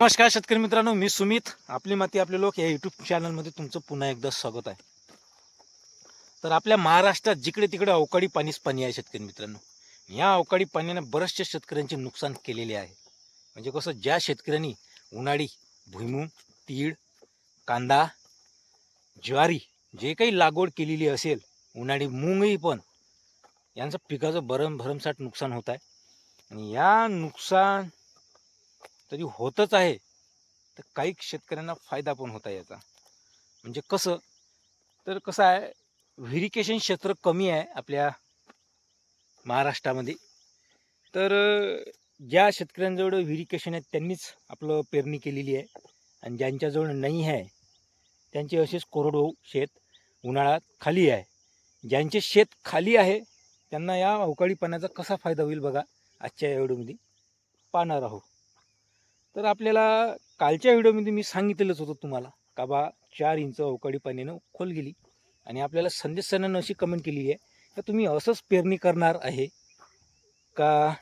नमस्कार शेतकरी मित्रांनो मी सुमित. आपली माती आपले लोक या युट्यूब चॅनलमध्ये तुमचं पुन्हा एकदा स्वागत आहे. तर आपल्या महाराष्ट्रात जिकडे तिकडे अवकाळी पाणीच पाणी आहे शेतकरी मित्रांनो. या अवकाळी पाण्याने बऱ्याचशा शेतकऱ्यांचे नुकसान केलेले आहे. म्हणजे कसं ज्या शेतकऱ्यांनी उन्हाळी भुईमूग तीळ कांदा ज्वारी जे काही लागवड केलेली असेल उन्हाळी मूंगही पण यांचं पिकाचं भरम भरमसाठ नुकसान होत आहे. आणि या नुकसान तरी होतच आहे. तर काही शेतकऱ्यांना फायदा पण होता याचा. म्हणजे कसं? तर कसं आहे व्हिरिकेशन क्षेत्र कमी आहे आपल्या महाराष्ट्रामध्ये. तर ज्या शेतकऱ्यांजवळ व्हिरिकेशन आहे त्यांनीच आपलं पेरणी केलेली आहे. आणि ज्यांच्याजवळ नाही आहे त्यांचे असेच कोरडवाहू शेत उन्हाळ्यात खाली आहे. ज्यांचे शेत खाली आहे त्यांना या अवकाळी पाण्याचा कसा फायदा होईल बघा आजच्या या व्हिडिओमध्ये पाहणार आहोत. तर आपल्याला कालच्या व्हिडिओमध्ये मी सांगितलेलंच होतं तुम्हाला का बा चार इंच अवकाळी पाण्यानं खोल गेली आणि आपल्याला संदेश सणानं अशी कमेंट केलेली आहे का तुम्ही असंच पेरणी करणार आहे? का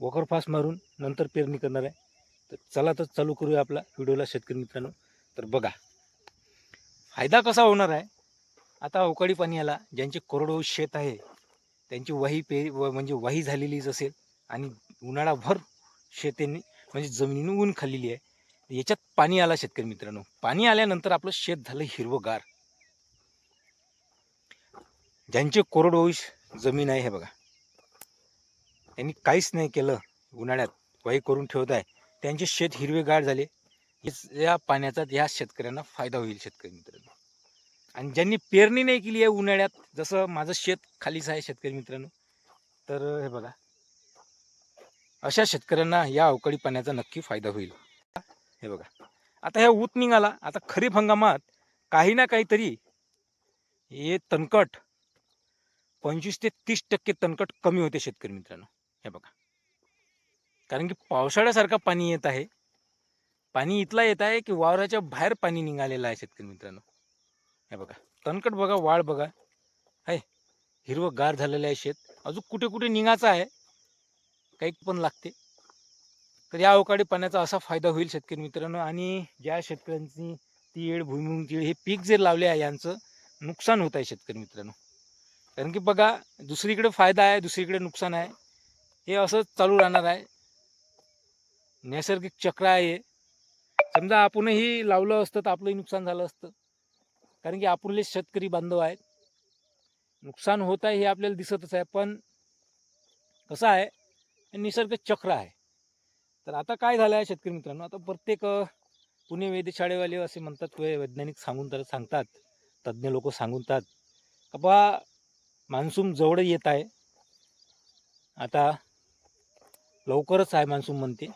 वॉकरफास मारून नंतर पेरणी करणार आहे? तर चला तर चालू करूया आपला व्हिडिओला शेतकरी मित्रांनो. तर बघा फायदा कसा होणार आहे? आता अवकाळी पाणी आला ज्यांचे कोरडवाहू शेत आहे त्यांची वाही पे व- म्हणजे वाही झालेलीच असेल आणि उन्हाळाभर शेतीने म्हणजे जमिनीने ऊन खाल्लेली आहे. याच्यात पाणी आला शेतकरी मित्रांनो. पाणी आल्यानंतर आपलं शेत झालं हिरवगार. ज्यांचे कोरडवाहू जमीन आहे हे बघा. त्यांनी काहीच नाही केलं उन्हाळ्यात. वाई करून ठेवत आहे. त्यांचे शेत हिरवेगार झाले. हेच या पाण्याचा या शेतकऱ्यांना फायदा होईल शेतकरी मित्रांनो. आणि ज्यांनी पेरणी नाही केली आहे उन्हाळ्यात जसं माझं शेत खालीच आहे शेतकरी मित्रांनो. तर हे बघा. अशा शेतकऱ्यांना या अवकाळी पाण्याचा नक्की फायदा होईल. हे बघा. आता ह्या ऊत निघाला. आता खरीप हंगामात काही ना काहीतरी हे तणकट पंचवीस ते तीस टक्के तणकट कमी होते शेतकरी मित्रांनो. हे बघा. कारण की पावसाळ्यासारखा पाणी येत आहे. पाणी इथला येत आहे की वावराच्या बाहेर पाणी निघालेलं आहे शेतकरी मित्रांनो. हे बघा. तणकट बघा वाळ बघा. आहे. हिरवं गार झालेलं आहे शेत. अजून कुठे कुठे निघायचं आहे? काही पण लागते. तर या अवकाळी पाण्याचा असा फायदा होईल शेतकरी मित्रांनो. आणि ज्या शेतकऱ्यांची तीळ भुईमुग तीळ हे पीक जे लावले आहे यांचं नुकसान होत आहे शेतकरी मित्रांनो. कारण की बघा दुसरीकडे फायदा आहे दुसरीकडे नुकसान आहे. हे असंच चालू राहणार आहे. नैसर्गिक चक्र आहे. समजा आपणही लावलं असतं तर आपलंही नुकसान झालं असतं. कारण की आपले शेतकरी बांधव आहेत. नुकसान होत आहे हे आपल्याला दिसतच आहे. पण कसं आहे निसर्ग चक्र आहे. तर आता काय झालं आहे शेतकरी मित्रांनो? आता प्रत्येक पुणे वेधशाळेवाले असे म्हणतात किंवा वैज्ञानिक सांगून तर सांगतात. तज्ज्ञ लोक सांगतात का बा मान्सून जवळ येत आहे. आता लवकरच आहे मान्सून म्हणते.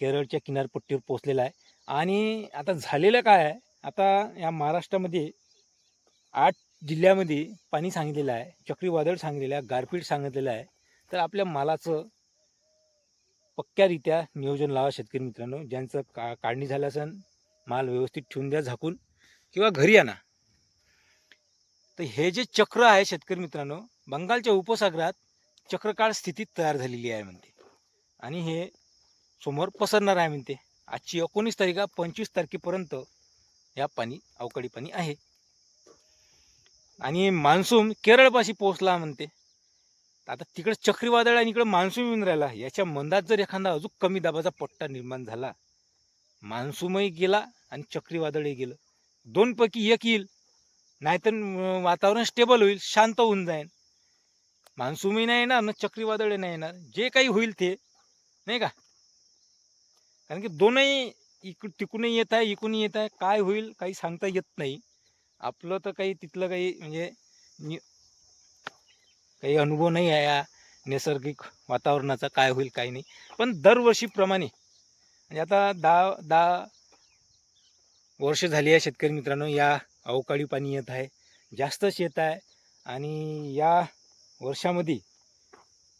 केरळच्या किनारपट्टीवर पोचलेला आहे. आणि आता झालेलं काय आहे? आता या महाराष्ट्रामध्ये आठ जिल्ह्यामध्ये पाणी सांगितलेलं आहे. चक्रीवादळ सांगितलेलं आहे. गारपीट सांगितलेलं आहे. तर आपल्या मालाचं पक्क्यारित्या नियोजन लावा शेतकरी मित्रांनो. ज्यांचं का काढणी झालं असेल माल व्यवस्थित ठेवून द्या झाकून किंवा घरी आणा. तर हे जे चक्र आहे शेतकरी मित्रांनो बंगालच्या उपसागरात चक्रकाळ स्थितीत तयार झालेली आहे म्हणते. आणि हे समोर पसरणार आहे म्हणते. आजची एकोणीस तारीख आहे पंचवीस तारखेपर्यंत या पाणी अवकाळी पाणी आहे. आणि मान्सून केरळपाशी पोहोचला म्हणते. आता तिकडे चक्रीवादळ आणि इकडे मान्सून येऊन राहिला याच्या मंदात जर एखादा अजून कमी दाबाचा पट्टा निर्माण झाला मान्सूनही गेला आणि चक्रीवादळही गेलं. दोनपैकी एक येईल नाहीतर वातावरण स्टेबल होईल शांत होऊन जाईल. मान्सूनही नाही येणार ना चक्रीवादळही नाही येणार. जे काही होईल ते नाही का? कारण की दोनही इक तिकूनही येत आहे इकूनही येत आहे. काय होईल काही सांगता येत नाही. आपलं तर काही तिथलं काही म्हणजे काही अनुभव नाही आहे या नैसर्गिक वातावरणाचा काय होईल काय नाही. पण दरवर्षीप्रमाणे म्हणजे आता दहा दहा वर्ष झाली आहे शेतकरी मित्रांनो या अवकाळी पाणी येत आहे जास्तच येत आहे आणि या वर्षामध्ये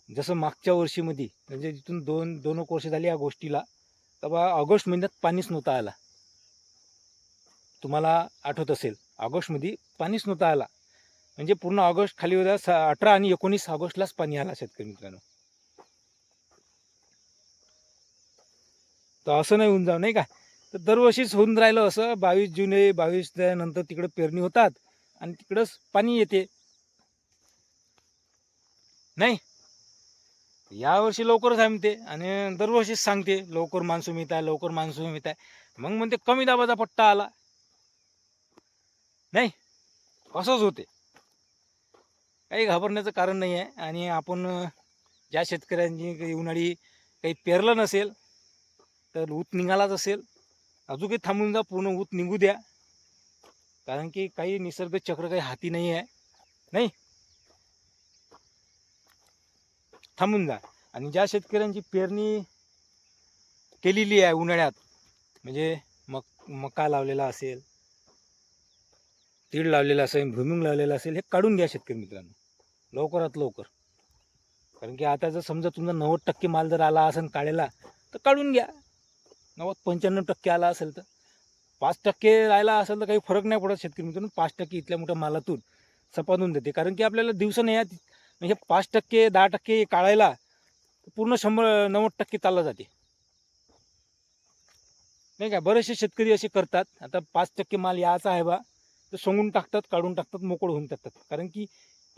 जसं मागच्या वर्षीमध्ये म्हणजे जिथून दोन दोन एक वर्ष झाली या गोष्टीला तेव्हा ऑगस्ट महिन्यात पाणीच नव्हता आला. तुम्हाला आठवत असेल ऑगस्टमध्ये पाणीच नव्हता आला. म्हणजे पूर्ण ऑगस्ट खाली होता स अठरा आणि एकोणीस ऑगस्टलाच पाणी आला शेतकरी मित्रांनो. तर असं नाही होऊन जाऊ नाही का? तर दरवर्षीच होऊन राहिलं असं बावीस जुलै बावीस नंतर तिकडे पेरणी होतात आणि तिकडंच पाणी येते. नाही? यावर्षी लवकरच आहे आणि दरवर्षीच सांगते लवकर मान्सून येत आहे लवकर मान्सून येत आहे. मग म्हणते कमी दाबाचा पट्टा आला. नाही? असंच होते. काही घाबरण्याचं कारण नाही आहे. आणि आपण ज्या शेतकऱ्यांची काही उन्हाळी काही पेरलं नसेल तर ऊत निघालाच असेल. अजून काही थांबून जा पूर्ण ऊत निघू द्या. कारण की काही निसर्ग चक्र काही हाती नाही आहे. नाही? थांबून जा. आणि ज्या शेतकऱ्यांची पेरणी केलेली आहे उन्हाळ्यात म्हणजे मक मका लावलेला असेल तीळ लावलेला असेल भुईमुग लावलेला असेल हे काढून घ्या शेतकरी मित्रांनो. लवकरात लवकर. कारण की आता जर समजा तुमचा नव्वद टक्के माल जर आला असेल काढायला तर काढून घ्या. नव्वद पंच्याण्णव टक्के आला असेल तर. पाच टक्के राहिला असेल तर काही फरक नाही पडत शेतकरी मित्रांनो. पाच टक्के इथल्या मोठ्या मालातून सपादून देते. कारण की आपल्याला दिवस नाही म्हणजे पाच टक्के दहा टक्के काढायला पूर्ण शंभर नव्वद टक्के चालला जाते. नाही का? बरेचसे शेतकरी असे करतात. आता पाच टक्के माल यायचा आहे बा तर सोंगून टाकतात काढून टाकतात मोकळ होऊन टाकतात. कारण की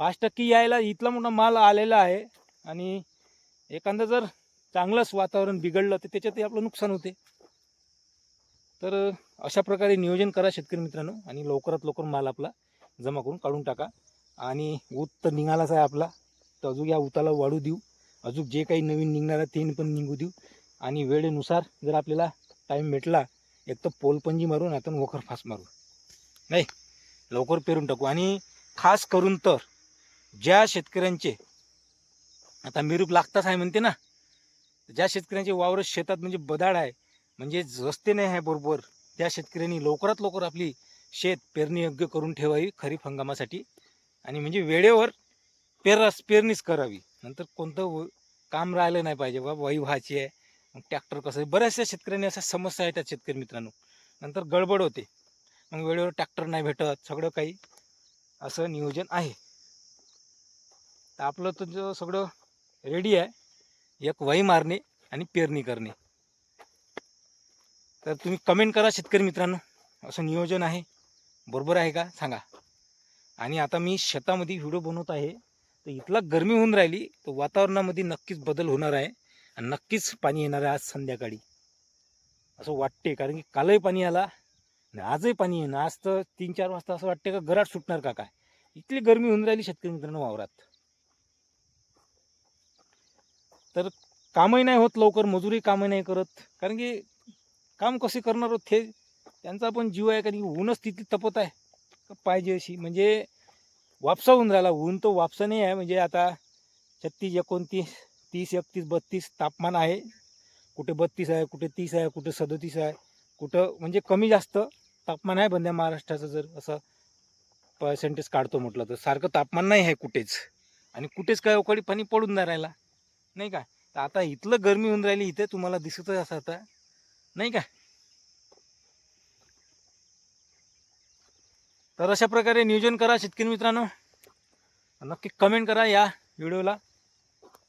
पाच टक्के यायला इथला मोठा माल आलेला आहे. आणि एखादं जर चांगलंच वातावरण बिघडलं तर त्याच्यातही आपलं नुकसान होते. तर अशा प्रकारे नियोजन करा शेतकरी मित्रांनो आणि लवकरात लवकर माल आपला जमा करून काढून टाका. आणि ऊत तर निघालाच आहे आपला. तर अजून या ऊताला वाढू देऊ. अजून जे काही नवीन निघणार आहे ते पण निघू देऊ. आणि वेळेनुसार जर आपल्याला टाईम भेटला एक तर पोलपंजी मारून आता वखर फास मारू. नाही लवकर पेरून टाकू. आणि खास करून तर ज्या शेतकऱ्यांचे आता मिरूप लागताच आहे म्हणते ना ज्या शेतकऱ्यांचे वावर शेतात म्हणजे बदाड आहे म्हणजे रस्ते नाही आहे बरोबर त्या शेतकऱ्यांनी लवकरात लवकर आपली शेत पेरणी योग्य करून ठेवावी खरीप हंगामासाठी. आणि म्हणजे वेळेवर पेरस पेरणीच करावी. नंतर कोणतं व- काम राहिलं नाही पाहिजे बाबा वाई व्हायची आहे मग ट्रॅक्टर कसं आहे. बऱ्याचशा शेतकऱ्यांनी अशा समस्या येतात शेतकरी मित्रांनो. नंतर गडबड होते. मग वेळेवर ट्रॅक्टर नाही भेटत सगळं काही असं नियोजन आहे. तर आपलं तुमचं सगळं रेडी आहे एक वाई मारणे आणि पेरणी करणे. तर तुम्ही कमेंट करा शेतकरी मित्रांनो असं नियोजन आहे. बरोबर आहे का? सांगा. आणि आता मी शेतामध्ये व्हिडिओ बनवत आहे तर इथला गरमी होऊन राहिली तर वातावरणामध्ये नक्कीच बदल होणार आहे आणि नक्कीच पाणी येणार आहे आज संध्याकाळी. असं वाटते कारण की कालही पाणी आला आणि आजही पाणी येणार आज तर तीन चार वाजता असं वाटते का घरात सुटणार का काय? इथली गरमी होऊन राहिली शेतकरी मित्रांनो वावरात. तर कामही नाही होत लवकर मजुरी कामही नाही करत. कारण की काम कसे करणार आहोत हे त्यांचा पण जीव आहे कारण की ऊनच तिथली तपत आहे. पाहिजे अशी. म्हणजे वापसा होऊन राहिला. ऊन तो वापसा नाही आहे. म्हणजे आता छत्तीस एकोणतीस तीस एकतीस बत्तीस तापमान आहे. कुठे बत्तीस आहे कुठे तीस आहे कुठे सदोतीस आहे कुठं म्हणजे कमी जास्त तापमान आहे बंद्या महाराष्ट्राचं जर असं पर्सेंटेज काढतो म्हटलं तर. सारखं तापमान नाही आहे कुठेच. आणि कुठेच काय अवकाळी पाणी पडून नाही राहिला. नाही का? तर आता इथलं गरमी होऊन राहिली इथे तुम्हाला दिसतच असं आता. नाही का? तर अशा प्रकारे नियोजन करा शेतकरी मित्रांनो. नक्की कमेंट करा या व्हिडिओला.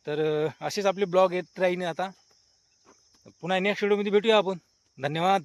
तर असेच आपले ब्लॉग येत राहील आता. पुन्हा नेक्स्ट व्हिडिओमध्ये भेटूया आपण. धन्यवाद.